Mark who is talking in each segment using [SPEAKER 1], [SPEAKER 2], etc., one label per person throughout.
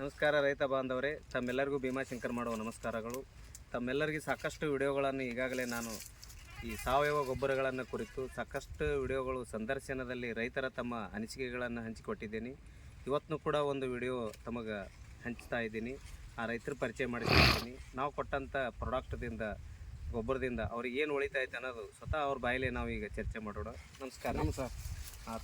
[SPEAKER 1] ನಮಸ್ಕಾರ ರೈತ ಬಾಂಧವರೇ, ತಮ್ಮೆಲ್ಲರಿಗೂ ಭೀಮಾಶಂಕರ್ ಮಾಡುವ ನಮಸ್ಕಾರಗಳು. ತಮ್ಮೆಲ್ಲರಿಗೂ ಸಾಕಷ್ಟು ವಿಡಿಯೋಗಳನ್ನು ಈಗಾಗಲೇ ನಾನು ಈ ಸಾವಯವ ಗೊಬ್ಬರಗಳನ್ನು ಕುರಿತು ಸಾಕಷ್ಟು ವಿಡಿಯೋಗಳು ಸಂದರ್ಶನದಲ್ಲಿ ರೈತರ ತಮ್ಮ ಅನಿಸಿಕೆಗಳನ್ನು ಹಂಚಿಕೊಟ್ಟಿದ್ದೀನಿ. ಇವತ್ತು ಕೂಡ ಒಂದು ವಿಡಿಯೋ ತಮಗೆ ಹಂಚ್ತಾ ಇದ್ದೀನಿ. ಆ ರೈತರ ಪರಿಚಯ ಮಾಡಿಸ್ತಿದ್ದೀನಿ ನಾವು ಕೊಟ್ಟಂಥ ಪ್ರಾಡಕ್ಟ್ದಿಂದ, ಗೊಬ್ಬರದಿಂದ ಅವ್ರಿಗೆ ಏನು ಉಳಿತಾಯ್ತು ಅನ್ನೋದು ಸ್ವತಃ ಅವ್ರ ಬಾಯಲ್ಲೇ ನಾವು ಈಗ ಚರ್ಚೆ ಮಾಡೋಣ. ನಮಸ್ಕಾರ.
[SPEAKER 2] ನಮಸ್ಕಾರ.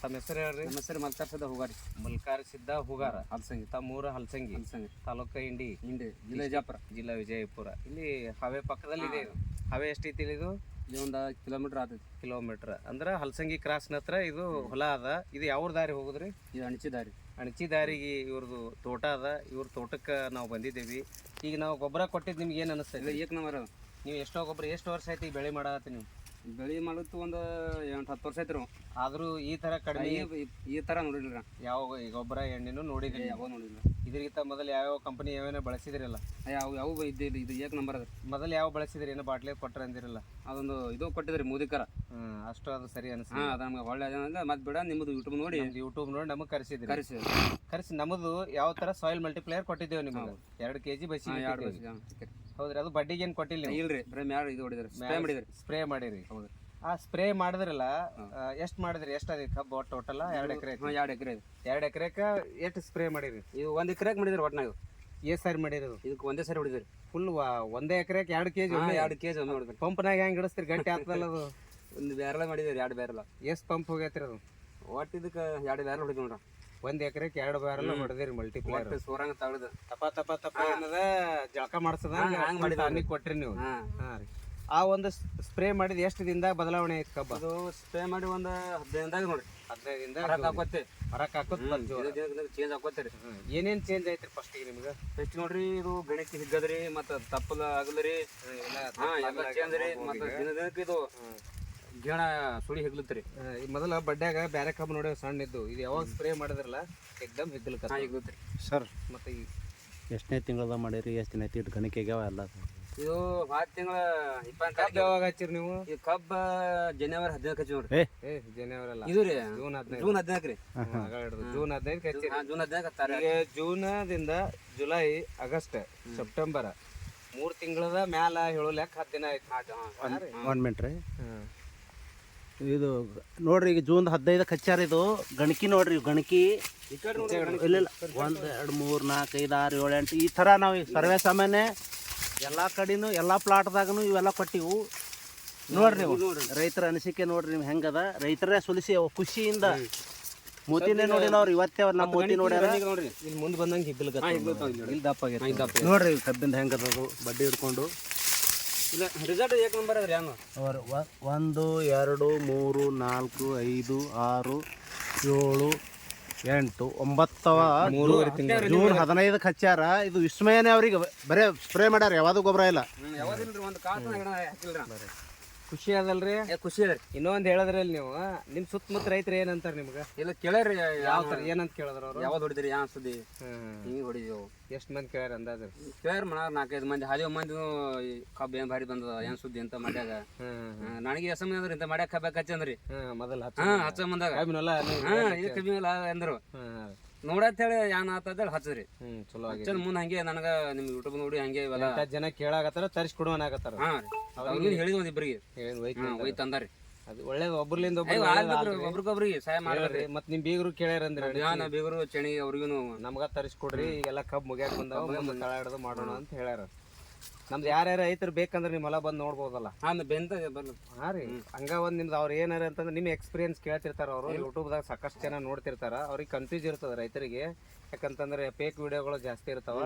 [SPEAKER 1] ತಮ್ಮ ಹೆಸರು ಹೇಳ್ರಿ?
[SPEAKER 2] ನಮ್ಮ ಹೆಸರು ಮಲ್ಕಾರ್ಸದ ಹೋಗಾರಿ.
[SPEAKER 1] ಮಲ್ಕಾರ ಸಿದ್ದ ಹುಗಾರ.
[SPEAKER 2] ಹಲ್ಸಂಗಿ.
[SPEAKER 1] ತಮ್ಮೂರ ಹಲಸಂಗಿ.
[SPEAKER 2] ಹಲ್ಸಂಗಿ.
[SPEAKER 1] ತಾಲೂಕ ಇಂಡಿ
[SPEAKER 2] ಹಿಂದೆ ಜಿಲ್ಲೆ ಜಾಪುರ
[SPEAKER 1] ಜಿಲ್ಲಾ ವಿಜಯಪುರ. ಇಲ್ಲಿ ಹವೆ ಪಕ್ಕದಲ್ಲಿ ಇದೆ ಇದು. ಹವೆ ಎಷ್ಟೈತಿ ಇದು?
[SPEAKER 2] ಇಲ್ಲಿ ಒಂದು ಕಿಲೋಮೀಟರ್ ಆಗ್ತೈತಿ
[SPEAKER 1] ಕಿಲೋಮೀಟರ್. ಅಂದ್ರೆ ಹಲಸಂಗಿ ಕ್ರಾಸ್ನ ಹತ್ರ ಇದು ಹೊಲ ಅದ. ಇದು ಯಾವ ದಾರಿ ಹೋಗುದ್ರಿ?
[SPEAKER 2] ಇದು ಅಣಚಿದಾರಿ
[SPEAKER 1] ಅಣಚಿ ದಾರಿಗೆ ಇವ್ರದ್ದು ತೋಟ ಅದ. ಇವ್ರ ತೋಟಕ್ಕೆ ನಾವು ಬಂದಿದ್ದೇವಿ. ಈಗ ನಾವು ಗೊಬ್ಬರ ಕೊಟ್ಟಿದ್ದು ನಿಮ್ಗೆ ಏನು ಅನಿಸ್ತದೆ
[SPEAKER 2] ಏಕ್ ನಂಬರ್
[SPEAKER 1] ನೀವು ಎಷ್ಟೋ ಗೊಬ್ಬರ ಎಷ್ಟು ವರ್ಷ ಆಯ್ತು ಈ ಬೆಳೆ ಮಾಡತ್ತಿ ನೀವು?
[SPEAKER 2] ಬೆಳೆ ಮಾಡುತ್ತು ಒಂದು ಎಂಟು ಹತ್ತು ವರ್ಷ ಐತ್ರಿ
[SPEAKER 1] ಆದ್ರೂ ಈ ತರ ಕಡಿಮೆ
[SPEAKER 2] ಈ- ಈ ಥರ ನೋಡಿಲ್ಲ
[SPEAKER 1] ಯಾವ ಈ ಗೊಬ್ಬರ ಎಣ್ಣೆನು ನೋಡಿದ್ರಿ
[SPEAKER 2] ಯಾವ ನೋಡಿಲ್ಲ.
[SPEAKER 1] ಇದ್ರಗಿಂತ ಮೊದಲು ಯಾವ್ಯಾವ ಕಂಪನಿ ಯಾವೇನೋ ಬಳಸಿದಿರಲ್ಲ?
[SPEAKER 2] ಯಾವ ಯಾವ ಇದ್ದಿಲ್ಲ ಇದು ಏಕ್ ನಂಬರ್ ಅದ.
[SPEAKER 1] ಮೊದಲು ಯಾವ ಬಳಸಿದ್ರಿ? ಏನೋ ಬಾಟ್ಲಿ ಕೊಟ್ರ ಅಂದಿರಲ್ಲ.
[SPEAKER 2] ಅದೊಂದು ಇದು ಕೊಟ್ಟಿದ್ರಿ ಮೋದಿಕರ.
[SPEAKER 1] ಹ್ಮ್ ಅಷ್ಟು ಅದು ಸರಿ ಅನಿಸ್ತು
[SPEAKER 2] ಹಾಂ ಅದು ನಮ್ಗೆ ಒಳ್ಳೆ ಅದ ಮತ್ತೆ ಬಿಡ ನಿಮ್ಮದು ಯೂಟ್ಯೂಬ್ ನೋಡಿ.
[SPEAKER 1] ಯೂಟ್ಯೂಬ್ ನೋಡಿ ನಮಗೆ ಕರೆಸಿದ್ರಿ.
[SPEAKER 2] ಕರೆಸಿ.
[SPEAKER 1] ಕರೆಸಿ ನಮ್ಮದು ಯಾವ ತರ ಸಾಯಿಲ್ ಮಲ್ಟಿಪ್ಲೇಯರ್ ಕೊಟ್ಟಿದ್ದೇವೆ ನಿಮಗೆ. ಎರಡು ಕೆಜಿ ಬಸಿ
[SPEAKER 2] ಎರಡು ವರ್ಷ
[SPEAKER 1] ಹೌದ್ರಿ ಅದು ಬಡ್ಡಿಗೆ ಏನು ಕೊಟ್ಟಿಲ್ಲ ನೀವು?
[SPEAKER 2] ಇಲ್ರಿ ಬರೀ ಮ್ಯಾಲ ಇದು ಹೊಡಿದ್ರಿ ಸ್ಪ್ರೇ ಮಾಡಿದ್ರಿ.
[SPEAKER 1] ಸ್ಪ್ರೇ ಮಾಡಿರಿ
[SPEAKER 2] ಹೌದು
[SPEAKER 1] ಆ ಸ್ಪ್ರೇ ಮಾಡಿದ್ರಲ್ಲ ಎಷ್ಟು ಮಾಡಿದ್ರಿ ಎಷ್ಟು ಕಬ್ಬ ಕಬ್ಬು ಟೋಟಲ್ ಎರಡು ಎಕರೆ
[SPEAKER 2] ಹಾಂ ಎರಡು ಎಕರೆ ಇದೆ
[SPEAKER 1] ಎರಡು ಎಕರೆಕ ಎಷ್ಟು ಸ್ಪ್ರೇ ಮಾಡಿರಿ?
[SPEAKER 2] ಇದು ಒಂದು ಎಕರೆಗೆ ಮಾಡಿದ್ರಿ ಒಟ್ನಾಗ.
[SPEAKER 1] ಏ ಸಾರಿ ಮಾಡಿರೋದು?
[SPEAKER 2] ಇದಕ್ಕೆ ಒಂದೇ ಸಾರಿ ಹೊಡಿದ್ರಿ.
[SPEAKER 1] ಫುಲ್ ಒಂದೇ ಎಕರೆಕ್ ಎರಡು ಕೆಜಿ
[SPEAKER 2] ಜಿ ಎರಡು ಕೆ ಜಿ ಒಮ್ಮೆ ಹೊಡಿದ್ರಿ.
[SPEAKER 1] ಪಂಪ್ನಾಗ ಹೆಂಗೆ ಇಡಿಸ್ತೀರಿ ಗಟ್ಟಿ ಆಗ್ತಲ್ಲ ಅದು?
[SPEAKER 2] ಒಂದು ಬ್ಯಾರಲ ಮಾಡಿದ್ರಿ ಎರಡು ಬ್ಯಾರಲ.
[SPEAKER 1] ಎಷ್ಟು ಪಂಪ್ ಹೋಗೈತ್ರಿ ಅದು?
[SPEAKER 2] ಒಟ್ಟು ಇದಕ್ಕೆ ಎರಡು ಬ್ಯಾರಲ್ ಹೊಡಿದ್ವಿ ನೋಡ್ರಿ.
[SPEAKER 1] ಒಂದ್ ಎಕರೆಕ್ ಎರಡು ಬ್ಯಾರಲ್ ಹೊಡೆದಿರಿ ಮಲ್ಟಿಪ್ಲೇಯರ್
[SPEAKER 2] ಒಟ್ಟು ಸೋರಂಗ ತಗದು
[SPEAKER 1] ತಪ ತಪ ತಪ ಏನದ ಜಳಕ ಮಾಡ್ಸದ
[SPEAKER 2] ಹಂಗ್ ಮಾಡಿದ
[SPEAKER 1] ಟಾನಿಕ್ ಕೊಟ್ರಿ ನೀವು.
[SPEAKER 2] ಹಾ.
[SPEAKER 1] ರೀ. ಆ ಒಂದು ಸ್ಪ್ರೇ ಮಾಡಿದ ಎಷ್ಟು ದಿನದಾಗ ಬದಲಾವಣೆ ಐತಿ ಕಬ್ಬ?
[SPEAKER 2] ಅದು ಸ್ಪ್ರೇ ಮಾಡಿ ಒಂದು ಹದಿನೈದಾಗ ನೋಡಿ
[SPEAKER 1] ಹದಿನೈದಿಂದ
[SPEAKER 2] ಹೊರಗೆ ಹಾಕೋತಿ
[SPEAKER 1] ಹೊರಕ್ ಹಾಕೋದ್
[SPEAKER 2] ಚೇಂಜ್ ಹಾಕೋತೀರಿ
[SPEAKER 1] ಏನೇನ್ ಚೇಂಜ್ ಐತ್ರಿ ಫಸ್ಟ್ ನಿಮ್ಗೆ?
[SPEAKER 2] ಫಸ್ಟ್ ನೋಡ್ರಿ ಇದು ಗಣಕ್ಕೆ ಹಿಗ್ಗದ್ರಿ ಮತ್ತೆ ತಪ್ಪಲ ಆಗಲ್ರಿ. ಎಲ್ಲ ಚೇಂಜ್ ರೀ ಮತ್ತೆ ದಿನ ದಿನಕ್ಕೆ ಇದು ಗಿಣ ಸುಳಿ ಹೆಗ್ಲತ್ರಿ.
[SPEAKER 1] ಮೊದಲ ಬಡ್ಡ್ಯಾಗ ಬ್ಯಾರೆ ಕಬ್ಬು ನೋಡಿ ಸಣ್ಣ ಇದ್ದು. ಇದು ಯಾವಾಗ ಸ್ಪ್ರೇ ಮಾಡಿದ್ರಲ್ಲ ಎಕ್ದಮ್ ಹಿಗ್ಲಕ
[SPEAKER 2] ಹೆಗ್ಲತ್ರಿ.
[SPEAKER 3] ಸರ್
[SPEAKER 1] ಮತ್ತೆ ಈ
[SPEAKER 3] ಎಷ್ಟನೇ ತಿಂಗಳದ ಮಾಡಿರಿ ಎಷ್ಟು ದಿನ ಐತಿ ಇಟ್ಟು ಎಲ್ಲ?
[SPEAKER 2] ಇದು ಹತ್ತು ತಿಂಗಳ ಇಪ್ಪತ್ತು
[SPEAKER 1] ಕಬ್ಬ್ ಯಾವಾಗ ಹಚ್ಚಿರಿ ನೀವು?
[SPEAKER 2] ಈ ಕಬ್ಬ ಜನವರಿ ಹದಿನೈದು ಹಚ್ಚಿ ನೋಡ್ರಿ.
[SPEAKER 3] ಏ
[SPEAKER 1] ಏ ಜನವರಿ ಅಲ್ಲ.
[SPEAKER 2] ಇದು ರೀ?
[SPEAKER 1] ಜೂನ್ ಹದಿನೈದು.
[SPEAKER 2] ಜೂನ್ ಹದಿನಾಲ್ಕು ರೀ.
[SPEAKER 1] ಜೂನ್ ಹದಿನೈದು
[SPEAKER 2] ಹಚ್ಚಿ ಜೂನ್ ಹದಿನಾಲ್ಕು ಹತ್ತಾರೆ
[SPEAKER 1] ಈಗ ಜೂನದಿಂದ ಜುಲೈ ಆಗಸ್ಟ್ ಸೆಪ್ಟೆಂಬರ್ ಮೂರ್ ತಿಂಗಳದ ಮ್ಯಾಲ ಹೇಳೋ ಲೆಕ್ಕ ಹತ್ತು ದಿನ ಆಯ್ತು.
[SPEAKER 3] ಒಂದು ಮಿನಿಟ್ ರೀ. ಇದು ನೋಡ್ರಿ ಈಗ ಜೂನ್ ಹದಿನೈದಕ್ಕೆ ಹಚ್ಚಾರ ಇದು. ಗಣಕಿ ನೋಡ್ರಿ ಗಣಕಿ. ಇಲ್ಲ ಇಲ್ಲ. ಒಂದು ಎರಡು ಮೂರು ನಾಲ್ಕು ಐದು ಆರು ಏಳು ಎಂಟು ಈ ಥರ ನಾವು ಈಗ ಸರ್ವೇ ಸಾಮಾನ್ಯ ಎಲ್ಲ ಕಡೆನೂ ಎಲ್ಲ ಪ್ಲಾಟ್ದಾಗನು ಇವೆಲ್ಲ ಕೊಟ್ಟಿವು. ನೋಡ್ರಿ ನೀವು ರೈತರ ಅನಿಸಿಕೆ ನೋಡ್ರಿ ನೀವು ಹೆಂಗದ? ರೈತರೇ ಸುಲಿಸಿ ಅವು ಖುಷಿಯಿಂದ ಮೂತಿನೇ ನೋಡಿ ನಾವು ಇವತ್ತೇ ಅವ್ರು ನಮ್ಮ ಮೋತಿ ನೋಡ್ಯಾರ.
[SPEAKER 2] ನೋಡ್ರಿ.
[SPEAKER 1] ಇಲ್ಲಿ ಮುಂದೆ ಬಂದಂಗೆ ಹಿಗ್ಲಕ ಇಲ್ಲಿ ದಪ್ಪ
[SPEAKER 3] ನೋಡ್ರಿ. ಕಬ್ಬಿಂದ ಹೆಂಗದ ಅದು ಬಡ್ಡಿ ಹಿಡ್ಕೊಂಡು.
[SPEAKER 2] ಇಲ್ಲ ರಿಸಲ್ಟ್ ಏಕ್ ನಂಬರ್ ಅದ್ರಿ
[SPEAKER 3] ಒ- ಒಂದು ಎರಡು ಮೂರು ನಾಲ್ಕು ಐದು ಆರು ಏಳು ಎಂಟು ಒಂಬತ್ತವ ಜೂನ್ ಹದಿನೈದಕ್ಕೆ ಹಚ್ಚಾರ ಇದು ವಿಸ್ಮಯನೇ ಅವ್ರಿಗೆ ಬರೇ ಸ್ಪ್ರೇ ಮಾಡ್ಯಾರ ಯಾವುದು ಗೊಬ್ಬರ ಇಲ್ಲ.
[SPEAKER 2] ಒಂದು ಕಾಸು ಹಾಕಿಲ್ರಿ.
[SPEAKER 1] ಖುಷಿ ಅದಲ್ರಿ?
[SPEAKER 2] ಖುಷಿ ಅದ್ರಿ
[SPEAKER 1] ಇನ್ನೊಂದ್ ಹೇಳದ್ರಲ್ಲಿ ನೀವು ನಿಮ್ ಸುತ್ತಮುತ್ತ ರೈತರು ಏನಂತಾರ ನಿಮ್ಗ?
[SPEAKER 2] ಇಲ್ಲ ಕೇಳ್ರಿ
[SPEAKER 1] ಯಾವ ತರ ಏನಂತ ಕೇಳಿದ್ರ ಅವ್ರು?
[SPEAKER 2] ಯಾವ್ದು ಹೊಡಿದ್ರಿ ಯಾವ ಸುದ್ದಿ? ಹಿಂಗ್ ಹೊಡಿದೇವು
[SPEAKER 1] ಎಷ್ಟ್ ಮಂದಿ ಕೇಳ್ಯಾರ ಅಂದಾಜ್?
[SPEAKER 2] ಕೇಳ್ಯಾರ ಮನ ನಾಲ್ಕೈದು ಮಂದಿ ಹಾದಿ ಮಂದಿ ಕಬ್ಬ ಏನ್ ಭಾರಿ ಬಂದದ ಏನ್ ಸುದ್ದಿ ಅಂತ ಮಾಡ್ಯಾಗ. ನನಗೆ ಎಸ್ ಅಂದ್ರೆ ಇಂತ ಮಾಡ್ಯಾಕ ಕಬ್ಬ ಹಚ್ಚಂದ್ರಿ.
[SPEAKER 1] ಮೊದಲ ಹಚ್ಚ.
[SPEAKER 2] ಮಂದಾಗ.
[SPEAKER 1] ಕಬ್ಬಿನಲ್ಲ
[SPEAKER 2] ಹಾ ಇದು ಕಬ್ಬಿನಲ್ಲ ಅಂದ್ರು. ನೋಡತ್ ಹೇಳಿ ಏನ್ ಆತದ ಹಚ್ಚದ್ರಿ.
[SPEAKER 1] ಹ್ಮ್ ಚಲೋ ಆಗಿ
[SPEAKER 2] ಹಚ್ಚನ್ ಮುಂದ್ ಹಂಗೆ ನನಗ ನಿಮ್ ಯೂಟ್ಯೂಬ್ ನೋಡಿ ಹಂಗೆ ಇವೆಲ್ಲ.
[SPEAKER 1] ಜನ ಕೇಳಾಕತ್ತಾರ ತರಿಸಿ ಕೊಡುವನಾಗತ್ತಾರ
[SPEAKER 2] ಹಾ ರೀ. ಅವ್ರಿಗೆ ಒಂದ್ ಇಬ್ರಿಗೆ.
[SPEAKER 1] ಏನ್ ಒಯ್ತು
[SPEAKER 2] ಹಾ ಒಯ್ ತಂದಾರಿ
[SPEAKER 1] ಅದು ಒಳ್ಳೇದು ಒಬ್ರಲಿಂದ ಒಬ್ರು
[SPEAKER 2] ಒಬ್ರಿಗೊಬ್ರಿಗೆ ಸಹಾಯ ಮಾಡ್ರಿ
[SPEAKER 1] ಮತ್ ನಿಮ್ ಬೀಗರು ಕೇಳ್ಯಾರಂದ್ರೆ
[SPEAKER 2] ನಾ ಬೀಗರು ಚಣಿ ಅವ್ರಿಗೂ
[SPEAKER 1] ನಮ್ಗ ತರಿಸ್ಕೊಡ್ರಿ ಈಗೆಲ್ಲ ಕಬ್ಬ್ ಮುಗ್ಯಾಕ ಬಂದಾವ ತಳ ಹಿಡ್ದು ಮಾಡೋಣ ಅಂತ ಹೇಳ್ಯಾರ. ನಮ್ದು ಯಾರ್ಯಾರ ರೈತರು ಬೇಕಂದ್ರೆ ನಿಮ್ಮ ಹೊಲ ಬಂದು ನೋಡ್ಬೋದಲ್ಲ.
[SPEAKER 2] ಹಾ ಬೆಂತ
[SPEAKER 1] ಹಾ ರೀ. ಹಂಗ ಒಂದ್ ನಿಮ್ದು ಅವ್ರು ಏನಾರ ಅಂತಂದ್ರೆ ನಿಮ್ ಎಕ್ಸ್ಪೀರಿಯನ್ಸ್ ಕೇಳ್ತಿರ್ತಾರ ಅವರು ಯೂಟ್ಯೂಬ್ದಾಗ ಸಾಕಷ್ಟು ಜನ ನೋಡ್ತಿರ್ತಾರ. ಅವ್ರಿಗೆ ಕನ್ಫ್ಯೂಸ್ ಇರ್ತದ ರೈತರಿಗೆ. ಯಾಕಂತಂದ್ರೆ ಫೇಕ್ ವಿಡಿಯೋಗಳು ಜಾಸ್ತಿ ಇರ್ತಾವ.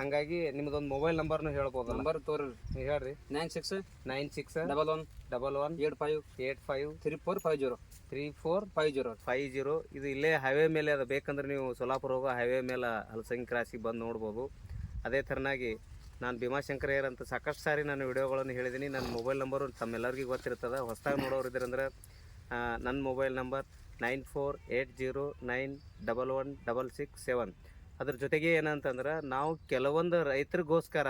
[SPEAKER 1] ಹಂಗಾಗಿ ನಿಮ್ದೊಂದು ಮೊಬೈಲ್ ನಂಬರ್ನು ಹೇಳ್ಬೋದು
[SPEAKER 2] ನಂಬರ್ ತೋರಿ.
[SPEAKER 1] ನೀವ್ ಹೇಳ್ರಿ.
[SPEAKER 2] Nine six
[SPEAKER 1] nine six
[SPEAKER 2] double one
[SPEAKER 1] double one
[SPEAKER 2] eight five
[SPEAKER 1] eight five
[SPEAKER 2] three four five zero
[SPEAKER 1] three four
[SPEAKER 2] five zero
[SPEAKER 1] five zero ಇದು ಇಲ್ಲೇ ಹೈವೇ ಮೇಲೆ ಅದು. ಬೇಕಂದ್ರೆ ನೀವು ಸೊಲಾಪುರ ಹೋಗೋ ಹೈವೇ ಮೇಲೆ ಹಲಸಂಗಿ ಕ್ರಾಸಿಗೆ ಬಂದು ನೋಡ್ಬೋದು. ಅದೇ ಥರನಾಗಿ ನಾನು ಭೀಮಾಶಂಕರಯ್ಯರ್ ಅಂತ ಸಾಕಷ್ಟು ಸಾರಿ ನಾನು ವಿಡಿಯೋಗಳನ್ನು ಹೇಳಿದ್ದೀನಿ. ನನ್ನ ಮೊಬೈಲ್ ನಂಬರು ತಮ್ಮೆಲ್ಲರಿಗೂ ಗೊತ್ತಿರ್ತದೆ. ಹೊಸದಾಗಿ ನೋಡೋರು ಇದ್ರಂದ್ರೆ ನನ್ನ mobile number nine four eight zero nine double one double six seven. ಅದ್ರ ಜೊತೆಗೆ ಏನಂತಂದ್ರೆ, ನಾವು ಕೆಲವೊಂದು ರೈತರಿಗೋಸ್ಕರ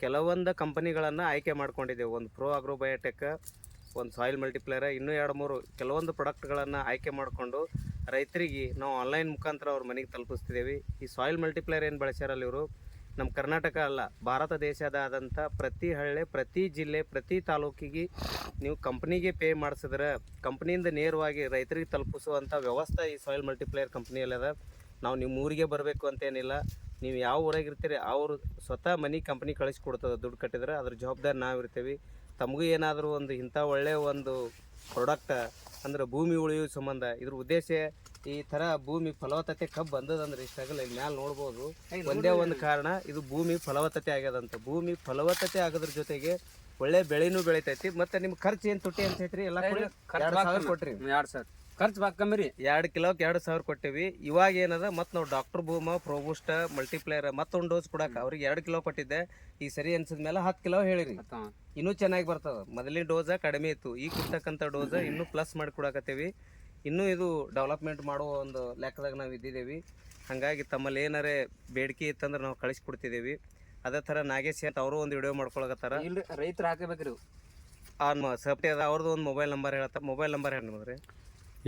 [SPEAKER 1] ಕೆಲವೊಂದು ಕಂಪನಿಗಳನ್ನು ಆಯ್ಕೆ ಮಾಡ್ಕೊಂಡಿದ್ದೇವೆ. ಒಂದು ಪ್ರೋ ಬಯೋಟೆಕ್, ಒಂದು ಸಾಯಿಲ್ ಮಲ್ಟಿಪ್ಲೇಯರ್, ಇನ್ನೂ ಎರಡು ಮೂರು ಕೆಲವೊಂದು ಪ್ರಾಡಕ್ಟ್ಗಳನ್ನು ಆಯ್ಕೆ ಮಾಡಿಕೊಂಡು ರೈತರಿಗೆ ನಾವು ಆನ್ಲೈನ್ ಮುಖಾಂತರ ಅವ್ರ ಮನೆಗೆ ತಲುಪಿಸ್ತಿದ್ದೇವೆ. ಈ ಸಾಯಿಲ್ ಮಲ್ಟಿಪ್ಲೇಯರ್ ಏನು ಬಳಸ್ಯಾರಲ್ಲ ಇವರು? ನಮ್ಮ ಕರ್ನಾಟಕ ಅಲ್ಲ, ಭಾರತ ದೇಶದಾದಂಥ ಪ್ರತಿ ಹಳ್ಳಿ, ಪ್ರತಿ ಜಿಲ್ಲೆ, ಪ್ರತಿ ತಾಲೂಕಿಗೆ ನೀವು ಕಂಪ್ನಿಗೆ ಪೇ ಮಾಡಿಸಿದ್ರೆ ಕಂಪ್ನಿಯಿಂದ ನೇರವಾಗಿ ರೈತರಿಗೆ ತಲುಪಿಸುವಂಥ ವ್ಯವಸ್ಥೆ ಈ ಸಾಯಿಲ್ ಮಲ್ಟಿಪ್ಲೇಯರ್ ಕಂಪ್ನಿಯಲ್ಲಿ ಅದ ನಾವು ನಿಮ್ಮ ಊರಿಗೆ ಬರಬೇಕು ಅಂತೇನಿಲ್ಲ, ನೀವು ಯಾವ ಊರಾಗಿರ್ತೀರಿ ಅವರು ಸ್ವತಃ ಮನೆ ಕಂಪ್ನಿ ಕಳಿಸ್ಕೊಡ್ತದೆ ದುಡ್ಡು ಕಟ್ಟಿದ್ರೆ ಅದ್ರ ಜವಾಬ್ದಾರಿ ನಾವು ಇರ್ತೀವಿ. ತಮಗೂ ಏನಾದರೂ ಒಂದು ಇಂಥ ಒಳ್ಳೆಯ ಒಂದು ಪ್ರಾಡಕ್ಟ ಅಂದ್ರೆ ಭೂಮಿ ಉಳಿಯುವ ಸಂಬಂಧ ಇದ್ರ ಉದ್ದೇಶ ಈ ತರ ಭೂಮಿ ಫಲವತ್ತತೆ ಕಬ್ಬು ಬಂದದಂದ್ರೆ ಇಷ್ಟಾಗಲ್ಲ ಇಲ್ಲಿ ಮ್ಯಾಲ್ ನೋಡ್ಬೋದು. ಒಂದೇ ಒಂದು ಕಾರಣ ಇದು ಭೂಮಿ ಫಲವತ್ತತೆ ಆಗ್ಯದಂತ. ಭೂಮಿ ಫಲವತ್ತತೆ ಆಗೋದ್ರ ಜೊತೆಗೆ ಒಳ್ಳೆ ಬೆಳೆನೂ ಬೆಳಿತೈತಿ ಮತ್ತೆ ನಿಮ್ ಖರ್ಚು ಏನ್ ತುಟ್ಟಿ ಅಂತ ಐತ್ರಿ ಎಲ್ಲ ಕೂಡಿ ಎರಡ್ ಸಾವಿರ ಕೊಟ್ರಿ.
[SPEAKER 2] ಎರಡ್ ಸಾವಿರ. ಖರ್ಚು ರೀ.
[SPEAKER 1] ಎರಡು ಕಿಲೋಕ್ಕೆ ಎರಡು ಸಾವಿರ ಕೊಟ್ಟಿವಿ. ಇವಾಗ ಏನದ ಮತ್ತು ನಾವು ಡಾಕ್ಟರ್ ಭೂಮ ಪ್ರೋಬೂಸ್ಟ್ ಮಲ್ಟಿಪ್ಲೇಯರ್ ಮತ್ತೊಂದು ಡೋಸ್ ಕೊಡಕ್ಕೆ ಅವ್ರಿಗೆ ಎರಡು ಕಿಲೋ ಕೊಟ್ಟಿದ್ದೆ. ಈ ಸರಿ ಅನ್ಸಿದ ಮೇಲೆ ಹತ್ತು ಕಿಲೋ ಹೇಳಿರಿ. ಇನ್ನೂ ಚೆನ್ನಾಗಿ ಬರ್ತದ. ಮೊದಲಿನ ಡೋಸ ಕಡಿಮೆ ಇತ್ತು. ಈಗ ಕೊಡ್ತಕ್ಕಂಥ ಡೋಸ ಇನ್ನೂ ಪ್ಲಸ್ ಮಾಡಿ ಕೊಡಕತ್ತೀವಿ. ಇನ್ನೂ ಇದು ಡೆವಲಪ್ಮೆಂಟ್ ಮಾಡುವ ಒಂದು ಲೆಕ್ಕದಾಗ ನಾವು ಇದ್ದಿದ್ದೇವೆ ಹಾಗಾಗಿ ತಮ್ಮಲ್ಲಿ ಏನಾರೇ ಬೇಡಿಕೆ ಇತ್ತಂದ್ರೆ ನಾವು ಕಳಿಸ್ಕೊಡ್ತಿದ್ದೀವಿ ಅದೇ ಥರ ನಾಗೇಶ್ ಅಂತ ಅವರು ಒಂದು ವಿಡಿಯೋ ಮಾಡ್ಕೊಳಕತ್ತಾರ.
[SPEAKER 2] ಇಲ್ಲ ರೈತರು ಹಾಕಬೇಕ್ರಿ
[SPEAKER 1] ಆ ಸೇಫ್ಟಿ ಅದ ಅವ್ರದ್ದು ಒಂದು ಮೊಬೈಲ್ ನಂಬರ್ ಹೇಳತ್ತ. ಮೊಬೈಲ್ ನಂಬರ್ ಹೇಳಿ ನಿಮ್ಮದ್ರಿ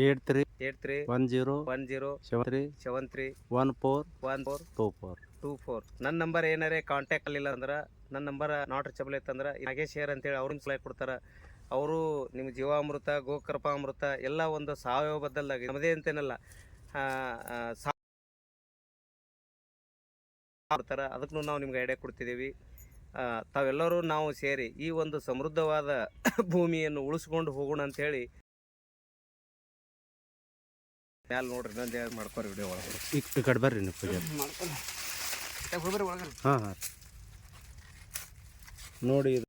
[SPEAKER 3] eight three
[SPEAKER 1] eight three
[SPEAKER 3] one zero
[SPEAKER 1] one zero
[SPEAKER 3] seven three
[SPEAKER 1] seven three
[SPEAKER 3] one four
[SPEAKER 1] one four
[SPEAKER 3] two four.
[SPEAKER 1] Two four. ನನ್ನ ನಂಬರ್ ಏನಾರೇ ಕಾಂಟ್ಯಾಕ್ಟ್ ಆಗಲಿಲ್ಲ ಅಂದ್ರೆ ನನ್ನ ನಂಬರ್ ನಾಟ್ ರೀಚಬಲ್ ಇತ್ತಂದ್ರೆ ನಾಗೇಶ್ ಶೇರ್ ಅಂತೇಳಿ ಅವ್ರಿಗೆ ಸಲಹೆ ಕೊಡ್ತಾರೆ. ಅವರು ನಿಮ್ಮ ಜೀವಾಮೃತ ಗೋಕೃಪಾಮೃತ ಎಲ್ಲ ಒಂದು ಸಾವಯವ ಬದ್ದಲಾಗಿ ನಮ್ಮದೇ ಅಂತೇನಲ್ಲ ಮಾಡ್ತಾರೆ ಅದಕ್ಕೂ ನಾವು ನಿಮ್ಗೆ ಐಡಿಯಾ ಕೊಡ್ತಿದ್ದೀವಿ. ತಾವೆಲ್ಲರೂ ನಾವು ಸೇರಿ ಈ ಒಂದು ಸಮೃದ್ಧವಾದ ಭೂಮಿಯನ್ನು ಉಳಿಸ್ಕೊಂಡು ಹೋಗೋಣ ಅಂತೇಳಿ ಮ್ಯಾಲೆ ನೋಡ್ರಿ ನಂದು ಹೇಳಿ ಮಾಡ್ಕೊರಿ ವಿಡಿಯೋ ಒಳಗೆ.
[SPEAKER 3] ಈ ಕಡೆ ಬರ್ರಿ ನೀವು
[SPEAKER 2] ಪೂಜೆ.
[SPEAKER 3] ಹಾಂ ಹಾಂ. ನೋಡಿ ಇದು.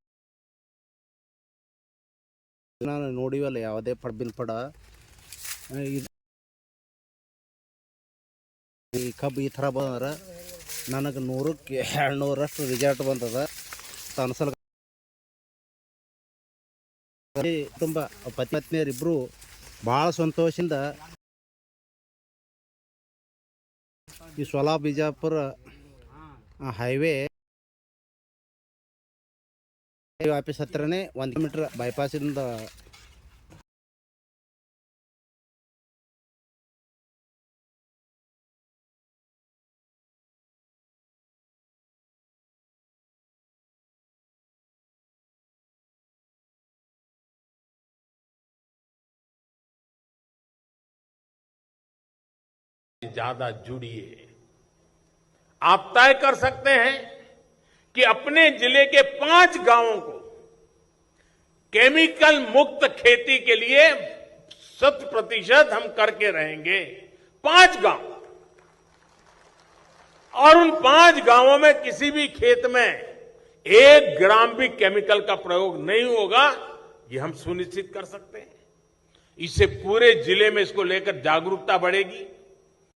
[SPEAKER 3] ನಾನು ನೋಡಿವಲ್ಲ ಯಾವುದೇ ಪಡ್ಬಿನ ಪಡ. ಈ ಕಬ್ಬು ಈ ಥರ ಬಂದ್ರೆ ನನಗೆ ನೂರಕ್ಕೆ ಎರಡು ನೂರಷ್ಟು ರಿಸಲ್ಟ್ ಬಂದದ ಅನ್ಸಲ್ ತುಂಬ ಪತಿ ಪತ್ನಿಯರಿಬ್ಬರು ಭಾಳ ಸಂತೋಷದಿಂದ ಈ ಸೊಲಾ ಬಿಜಾಪುರ ಹೈವೇ ಆಫೀಸ್ ಹತ್ರನೇ ಒಂದು ಕಿಲೋಮೀಟ್ರ್ ಬೈಪಾಸಿಂದ
[SPEAKER 4] ज्यादा जुड़िए आप तय कर सकते हैं कि अपने ज़िले के पाँच गाँवों को केमिकल मुक्त खेती के लिए शत प्रतिशत हम करके रहेंगे। पाँच गाँव। और उन पाँच गाँवों में किसी भी खेत में एक ग्राम भी केमिकल का प्रयोग नहीं होगा, ये हम सुनिश्चित कर सकते हैं। इससे पूरे ज़िले में इसको लेकर जागरूकता बढ़ेगी।